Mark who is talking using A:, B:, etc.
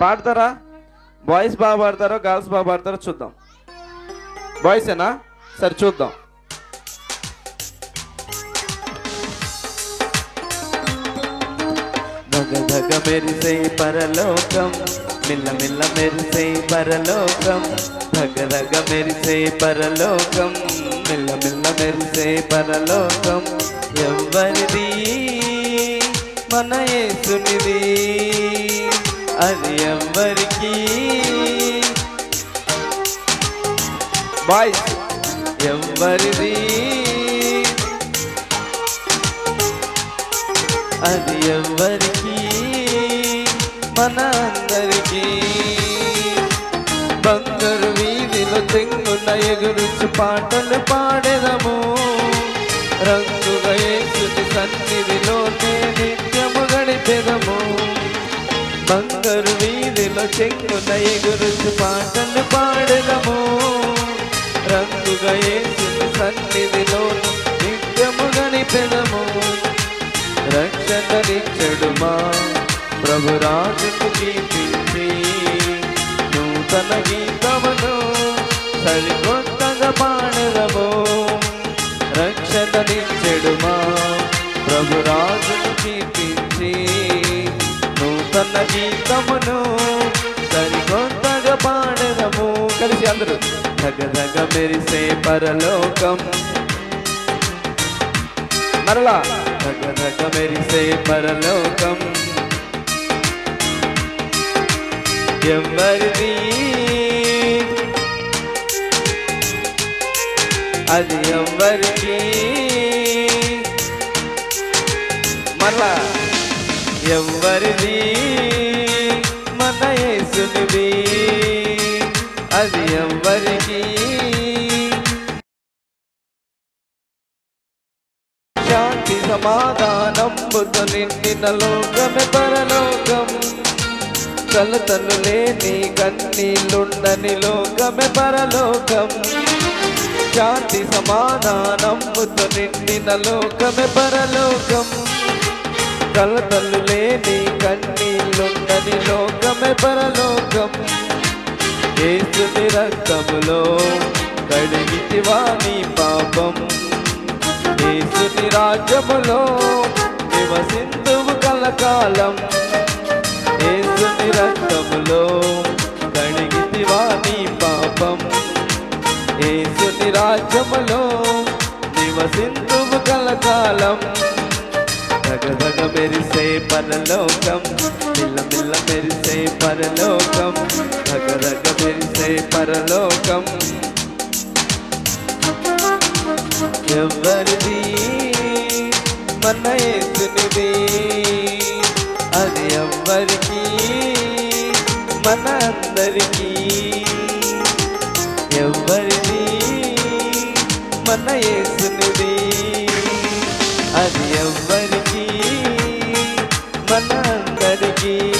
A: పాడతారా? బాయ్స్ బాగా పాడతారో గర్ల్స్ బాగా పాడతారో చూద్దాం. బాయ్సేనా సరే చూద్దాం. ధగ మెరిసే పరలోకం మిల్ల మిల్ల మెరిసే పరలోకం. ధగ ధగ మెరిసే పరలోకం మిల్ల మిల్ల మెరిసే పరలోకం. ఎవరిది? మన యేసునిది. అది ఎవరికి బాయ్స్ ఎవరిది అది ఎవరికి మన అందరికి? బంగారు వీధిలో తెంగున్న ఎగురుచు పాటలు పాడెదము. రంగుగా సన్నిధిలో సన్నిధిలోనే వీధిలో చెంగున ఎగురుచు పాటలు పాడదము రంగుగా యేసుని సన్నిధిలో నిత్యము గడిపెదము. రక్షణనిచ్చడుమా ప్రభు రాజుకు కీర్తించి నూతన గీతమును సరికొత్తగా పాడదము తన గీతమును సరికొత్తగా పాడదము. కలిసి అందరూ దగ మెరిసే పరలోకం. మరలా రగ రగ మెరిసే పరలోకం. ఎవరిది అది ఎవరికి మరలా ఎవరిది మన యేసునిది అది ఎవరికి శాంతి సమాధానంబుతో నిండిన లోకమే పరలోకం. కలతలు లేని కన్నీళ్ళుండని లోకమే పరలోకం. శాంతి సమాధానంబుతో నిండిన లోకమే పరలోకం. కలతలు లేని కన్నీళ్ళుండని లోకమే పరలోకం. యేసుని రక్తములో కడిగితివా నీ పాపం. యేసుని రాజ్యములో నివసిందువు కలకాలం. యేసుని రక్తములో కడిగితివా నీ పాపం. యేసుని రాజ్యములో నివసిందువు కలకాలం. దగ మెరిసే పరలోకం. మిల్ల మిల్ల మెరిసే పరలోకం. దగ దగ మెరిసే పరలోకం. ఎవరిది? మన యేసునిది. అది ఎవ్వరికి? మన అందరికీ. ఎవరిది? మన ఏసునిది todo dia.